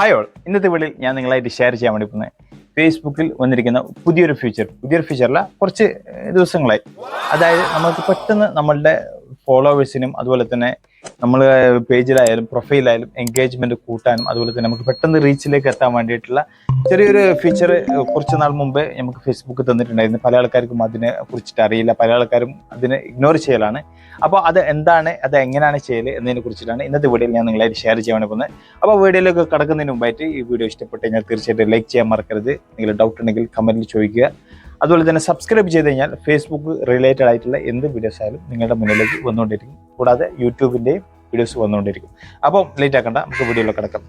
Hi all ഇന്നത്തെ വീഡിയോയിൽ ഞാൻ നിങ്ങളായിട്ട് ഷെയർ ചെയ്യാൻ വേണ്ടി പോകുന്നത് ഫേസ്ബുക്കിൽ വന്നിരിക്കുന്ന പുതിയൊരു ഫീച്ചർ പുതിയൊരു ഫീച്ചറല്ല കുറച്ച് ദിവസങ്ങളായി. അതായത് നമുക്ക് പെട്ടെന്ന് നമ്മളുടെ ഫോളോവേഴ്സിനും അതുപോലെ തന്നെ നമ്മൾ പേജിലായാലും പ്രൊഫൈലായാലും എൻഗേജ്മെന്റ് കൂട്ടാനും അതുപോലെ തന്നെ നമുക്ക് പെട്ടെന്ന് റീച്ചിലേക്ക് എത്താൻ വേണ്ടിയിട്ടുള്ള ചെറിയൊരു ഫീച്ചർ കുറച്ച് നാൾ മുമ്പേ നമുക്ക് ഫേസ്ബുക്ക് തന്നിട്ടുണ്ടായിരുന്നു. പല ആൾക്കാർക്കും അതിനെ കുറിച്ചിട്ട് അറിയില്ല. പല ആൾക്കാരും അതിനെ ഇഗ്നോർ ചെയ്യലാണ്. അപ്പോൾ അത് എന്താണ് അത് എങ്ങനെയാണ് ചെയ്യൽ എന്നതിനെ കുറിച്ചിട്ടാണ് ഇന്നത്തെ വീഡിയോയിൽ ഞാൻ നിങ്ങളെ ഷെയർ ചെയ്യാൻ പോകുന്നത്. അപ്പോൾ വീഡിയോയിലേക്ക് കടക്കുന്നതിന് മുമ്പായിട്ട് ഈ വീഡിയോ ഇഷ്ടപ്പെട്ട് കഴിഞ്ഞാൽ തീർച്ചയായിട്ടും ലൈക്ക് ചെയ്യാൻ മറക്കരുത്. നിങ്ങൾ ഡൗട്ട് ഉണ്ടെങ്കിൽ കമന്റിൽ ചോദിക്കുക. അതുപോലെ തന്നെ സബ്സ്ക്രൈബ് ചെയ്ത് കഴിഞ്ഞാൽ ഫേസ്ബുക്ക് റിലേറ്റഡ് ആയിട്ടുള്ള എന്ത് വീഡിയോസ് ആയാലും നിങ്ങളുടെ മുന്നിലേക്ക് വന്നുകൊണ്ടിരിക്കും. കൂടാതെ യൂട്യൂബിന്റെയും വീഡിയോസ് വന്നുകൊണ്ടിരിക്കും. അപ്പോൾ ലേറ്റ് ആക്കണ്ട നമുക്ക് വീഡിയോയിലേക്ക് കിടക്കാം.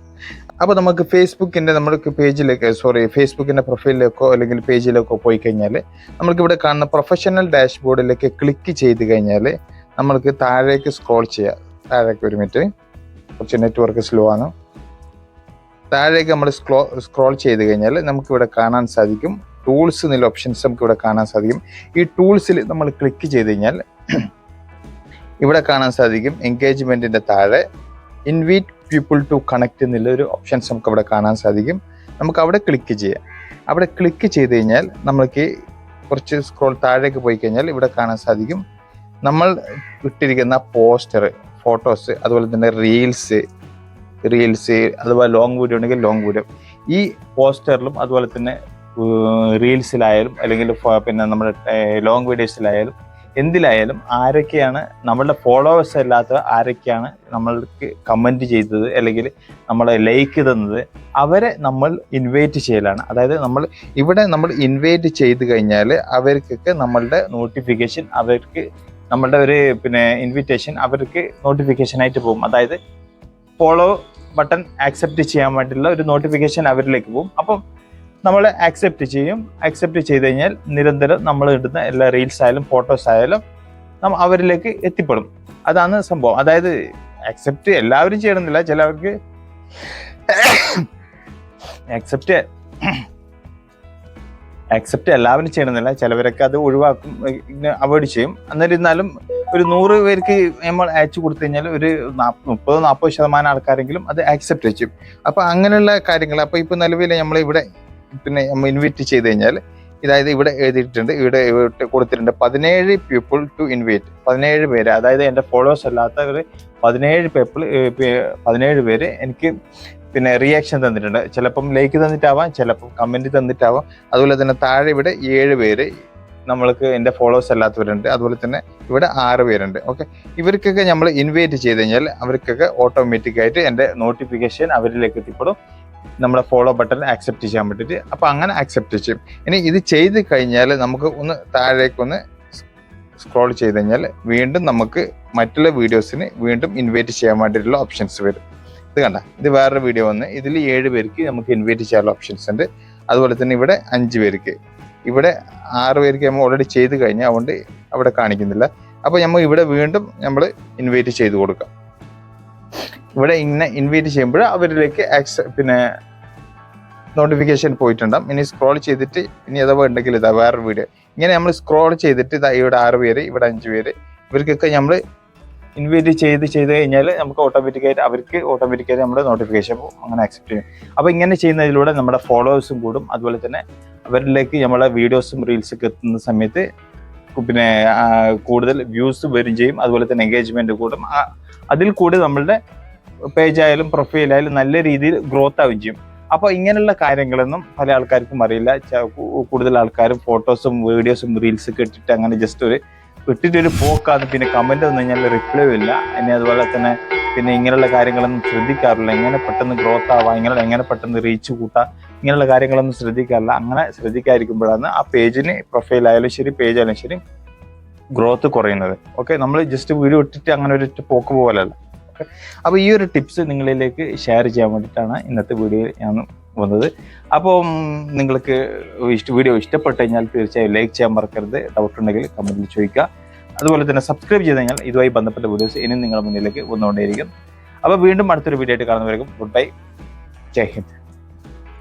അപ്പോൾ നമുക്ക് ഫേസ്ബുക്കിന്റെ നമ്മൾക്ക് പേജിലേക്ക് സോറി ഫേസ്ബുക്കിന്റെ പ്രൊഫൈലിലേക്കോ അല്ലെങ്കിൽ പേജിലേക്കോ പോയി കഴിഞ്ഞാൽ നമ്മൾക്ക് ഇവിടെ കാണുന്ന പ്രൊഫഷണൽ ഡാഷ്ബോർഡിലേക്ക് ക്ലിക്ക് ചെയ്ത് കഴിഞ്ഞാൽ നമ്മൾക്ക് താഴേക്ക് സ്ക്രോൾ ചെയ്യാം. താഴേക്ക് ഒരു മിനിറ്റ് കുറച്ച് നെറ്റ്വർക്ക് സ്ലോ ആണ്. താഴേക്ക് നമ്മൾ സ്ക്രോ സ്ക്രോൾ ചെയ്ത് കഴിഞ്ഞാൽ നമുക്കിവിടെ കാണാൻ സാധിക്കും. ടൂൾസ് എന്നുള്ള ഓപ്ഷൻസ് നമുക്ക് ഇവിടെ കാണാൻ സാധിക്കും. ഈ ടൂൾസിൽ നമ്മൾ ക്ലിക്ക് ചെയ്ത് കഴിഞ്ഞാൽ ഇവിടെ കാണാൻ സാധിക്കും എൻഗേജ്മെന്റിന്റെ താഴെ ഇൻവീറ്റ് പീപ്പിൾ ടു കണക്ട് എന്നുള്ള ഒരു ഓപ്ഷൻസ് നമുക്ക് അവിടെ കാണാൻ സാധിക്കും. നമുക്ക് അവിടെ ക്ലിക്ക് ചെയ്യാം. അവിടെ ക്ലിക്ക് ചെയ്ത് കഴിഞ്ഞാൽ നമ്മൾക്ക് കുറച്ച് സ്ക്രോൾ താഴേക്ക് പോയി കഴിഞ്ഞാൽ ഇവിടെ കാണാൻ സാധിക്കും. നമ്മൾ ഇട്ടിരിക്കുന്ന പോസ്റ്റർ ഫോട്ടോസ് അതുപോലെ തന്നെ റീൽസ് റീൽസ് അഥവാ ലോങ് വീഡിയോ ഉണ്ടെങ്കിൽ ലോങ് വീഡിയോ ഈ പോസ്റ്ററിലും അതുപോലെ തന്നെ റീൽസിലായാലും അല്ലെങ്കിൽ പിന്നെ നമ്മുടെ ലോങ് വീഡിയോസിലായാലും എന്തിലായാലും ആരൊക്കെയാണ് നമ്മളുടെ ഫോളോവേഴ്സ് അല്ലാത്ത ആരൊക്കെയാണ് നമ്മൾക്ക് കമന്റ് ചെയ്തത് അല്ലെങ്കിൽ നമ്മളെ ലൈക്ക് തന്നത് അവരെ നമ്മൾ ഇൻവൈറ്റ് ചെയ്യലാണ്. അതായത് നമ്മൾ ഇവിടെ നമ്മൾ ഇൻവൈറ്റ് ചെയ്ത് കഴിഞ്ഞാൽ അവർക്കൊക്കെ നമ്മളുടെ നോട്ടിഫിക്കേഷൻ അവർക്ക് നമ്മളുടെ ഒരു പിന്നെ ഇൻവിറ്റേഷൻ അവർക്ക് നോട്ടിഫിക്കേഷൻ ആയിട്ട് പോകും. അതായത് ഫോളോ ബട്ടൺ ആക്സെപ്റ്റ് ചെയ്യാൻ വേണ്ടിയുള്ള ഒരു നോട്ടിഫിക്കേഷൻ അവരിലേക്ക് പോകും. അപ്പം നമ്മൾ ആക്സെപ്റ്റ് ചെയ്യും. ആക്സെപ്റ്റ് ചെയ്ത് കഴിഞ്ഞാൽ നിരന്തരം നമ്മൾ ഇടുന്ന എല്ലാ റീൽസ് ആയാലും ഫോട്ടോസ് ആയാലും അവരിലേക്ക് എത്തിപ്പെടും. അതാണ് സംഭവം. അതായത് ആക്സെപ്റ്റ് എല്ലാവരും ചെയ്യണമെന്നില്ല. ചിലവർക്ക് ആക്സെപ്റ്റ് ആക്സെപ്റ്റ് എല്ലാവരും ചെയ്യണമെന്നില്ല. ചിലവരൊക്കെ അത് ഒഴിവാക്കും അവോയ്ഡ് ചെയ്യും. എന്നിരുന്നാലും ഒരു നൂറ് പേർക്ക് നമ്മൾ അയച്ചു കൊടുത്തു കഴിഞ്ഞാൽ ഒരു മുപ്പത് നാൽപ്പത് ശതമാനം ആൾക്കാരെങ്കിലും അത് ആക്സെപ്റ്റ് ചെയ്യും. അപ്പോൾ അങ്ങനെയുള്ള കാര്യങ്ങൾ അപ്പോൾ ഇപ്പോൾ നിലവിൽ നമ്മൾ ഇവിടെ പിന്നെ നമ്മൾ ഇൻവൈറ്റ് ചെയ്ത് കഴിഞ്ഞാൽ ഇതായത് ഇവിടെ എഴുതിയിട്ടുണ്ട് ഇവിടെ കൊടുത്തിട്ടുണ്ട് പതിനേഴ് പീപ്പിൾ ടു ഇൻവൈറ്റ് പതിനേഴ് പേര് അതായത് എന്റെ ഫോളോവേഴ്സ് അല്ലാത്തവർ പതിനേഴ് പീപ്പിൾ പതിനേഴ് പേര് എനിക്ക് പിന്നെ റിയാക്ഷൻ തന്നിട്ടുണ്ട്. ചിലപ്പം ലൈക്ക് തന്നിട്ടാവാം ചിലപ്പം കമന്റ് തന്നിട്ടാവാം. അതുപോലെ തന്നെ താഴെ ഇവിടെ ഏഴ് പേര് നമ്മൾക്ക് എന്റെ ഫോളോവേഴ്സ് അല്ലാത്തവരുണ്ട്. അതുപോലെ തന്നെ ഇവിടെ ആറ് പേരുണ്ട്. ഓക്കെ ഇവർക്കൊക്കെ നമ്മൾ ഇൻവൈറ്റ് ചെയ്ത് കഴിഞ്ഞാൽ അവർക്കൊക്കെ ഓട്ടോമാറ്റിക്കായിട്ട് എന്റെ നോട്ടിഫിക്കേഷൻ അവരിലേക്ക് എത്തിപ്പെടും. നമ്മുടെ ഫോളോ ബട്ടൺ ആക്സെപ്റ്റ് ചെയ്യാൻ വേണ്ടിയിട്ട്. അപ്പോൾ അങ്ങനെ ആക്സെപ്റ്റ് ചെയ്യും. ഇനി ഇത് ചെയ്ത് കഴിഞ്ഞാൽ നമുക്ക് ഒന്ന് താഴേക്കൊന്ന് സ്ക്രോൾ ചെയ്ത് കഴിഞ്ഞാൽ വീണ്ടും നമുക്ക് മറ്റുള്ള വീഡിയോസിന് വീണ്ടും ഇൻവൈറ്റ് ചെയ്യാൻ വേണ്ടിയിട്ടുള്ള ഓപ്ഷൻസ് വരും. ഇത് കണ്ട ഇത് വേറൊരു വീഡിയോ വന്ന് ഇതിൽ ഏഴ് പേർക്ക് നമുക്ക് ഇൻവൈറ്റ് ചെയ്യാനുള്ള ഓപ്ഷൻസ് ഉണ്ട്. അതുപോലെ തന്നെ ഇവിടെ അഞ്ച് പേർക്ക്. ഇവിടെ ആറ് പേർക്ക് നമ്മൾ ഓൾറെഡി ചെയ്ത് കഴിഞ്ഞാൽ അതുകൊണ്ട് അവിടെ കാണിക്കുന്നില്ല. അപ്പോൾ നമ്മൾ ഇവിടെ വീണ്ടും നമ്മൾ ഇൻവൈറ്റ് ചെയ്ത് കൊടുക്കാം. ഇവിടെ ഇങ്ങനെ ഇൻവൈറ്റ് ചെയ്യുമ്പോൾ അവരിലേക്ക് ആക്സ പിന്നെ നോട്ടിഫിക്കേഷൻ പോയിട്ടുണ്ടാവും. ഇനി സ്ക്രോൾ ചെയ്തിട്ട് ഇനി അഥവാ ഉണ്ടെങ്കിൽ ഇതാ വേറൊരു വീഡിയോ ഇങ്ങനെ നമ്മൾ സ്ക്രോൾ ചെയ്തിട്ട് ഇതാ ഇവിടെ ആറ് പേര് ഇവിടെ അഞ്ച് പേര്. ഇവർക്കൊക്കെ നമ്മൾ ഇൻവൈറ്റ് ചെയ്ത് ചെയ്ത് കഴിഞ്ഞാൽ നമുക്ക് ഓട്ടോമാറ്റിക്കായിട്ട് അവർക്ക് ഓട്ടോമാറ്റിക്കായിട്ട് നമ്മുടെ നോട്ടിഫിക്കേഷൻ പോകും അങ്ങനെ അക്സെപ്റ്റ് ചെയ്യും. അപ്പോൾ ഇങ്ങനെ ചെയ്യുന്നതിലൂടെ നമ്മുടെ ഫോളോവേഴ്സും കൂടും. അതുപോലെ തന്നെ അവരിലേക്ക് നമ്മളെ വീഡിയോസും റീൽസൊക്കെ എത്തുന്ന സമയത്ത് പിന്നെ കൂടുതൽ വ്യൂസ് വരും ചെയ്യും. അതുപോലെ തന്നെ എൻഗേജ്മെന്റ് കൂടും. അതിൽ കൂടി നമ്മളുടെ പേജ് ആയാലും പ്രൊഫൈൽ ആയാലും നല്ല രീതിയിൽ ഗ്രോത്ത് ആവുകയും ചെയ്യും. അപ്പോൾ ഇങ്ങനെയുള്ള കാര്യങ്ങളൊന്നും പല ആൾക്കാർക്കും അറിയില്ല. കൂടുതൽ ആൾക്കാരും ഫോട്ടോസും വീഡിയോസും റീൽസൊക്കെ ഇട്ടിട്ട് അങ്ങനെ ജസ്റ്റ് ഒരു ഇട്ടിട്ടൊരു പോക്കാണ്. പിന്നെ കമന്റ് വന്നു കഴിഞ്ഞാൽ റിപ്ലൈ ഇല്ല. ഇനി അതുപോലെ തന്നെ പിന്നെ ഇങ്ങനെയുള്ള കാര്യങ്ങളൊന്നും ശ്രദ്ധിക്കാറില്ല. എങ്ങനെ പെട്ടെന്ന് ഗ്രോത്ത് ആവാം? ഇങ്ങനെ എങ്ങനെ പെട്ടെന്ന് റീച്ച് കൂട്ടാം? ഇങ്ങനെയുള്ള കാര്യങ്ങളൊന്നും ശ്രദ്ധിക്കാറില്ല. അങ്ങനെ ശ്രദ്ധിക്കാതിരിക്കുമ്പോഴാണ് ആ പേജിന് പ്രൊഫൈൽ ആയാലും ശരി പേജ് ആയാലും ശരി ഗ്രോത്ത് കുറയുന്നത്. ഓക്കെ നമ്മൾ ജസ്റ്റ് വീഡിയോ ഇട്ടിട്ട് അങ്ങനെ ഒരു പോക്ക് പോലല്ല അപ്പോൾ ഈ ഒരു ടിപ്സ് നിങ്ങളിലേക്ക് ഷെയർ ചെയ്യാൻ വേണ്ടിയിട്ടാണ് ഇന്നത്തെ വീഡിയോ ഞാൻ വന്നത്. അപ്പോൾ നിങ്ങൾക്ക് വീഡിയോ ഇഷ്ടപ്പെട്ട് കഴിഞ്ഞാൽ തീർച്ചയായും ലൈക്ക് ചെയ്യാൻ മറക്കരുത്. ഡൗട്ട് ഉണ്ടെങ്കിൽ കമന്റിൽ ചോദിക്കുക. അതുപോലെ തന്നെ സബ്സ്ക്രൈബ് ചെയ്ത് കഴിഞ്ഞാൽ ഇതുമായി ബന്ധപ്പെട്ട വീഡിയോസ് ഇനി നിങ്ങളുടെ മുന്നിലേക്ക് വന്നുകൊണ്ടേയിരിക്കും. അപ്പോൾ വീണ്ടും അടുത്തൊരു വീഡിയോ ആയിട്ട് കാണുന്നവരേക്കും ഗുഡ് ബൈ ജയ് ഹിന്ദ്.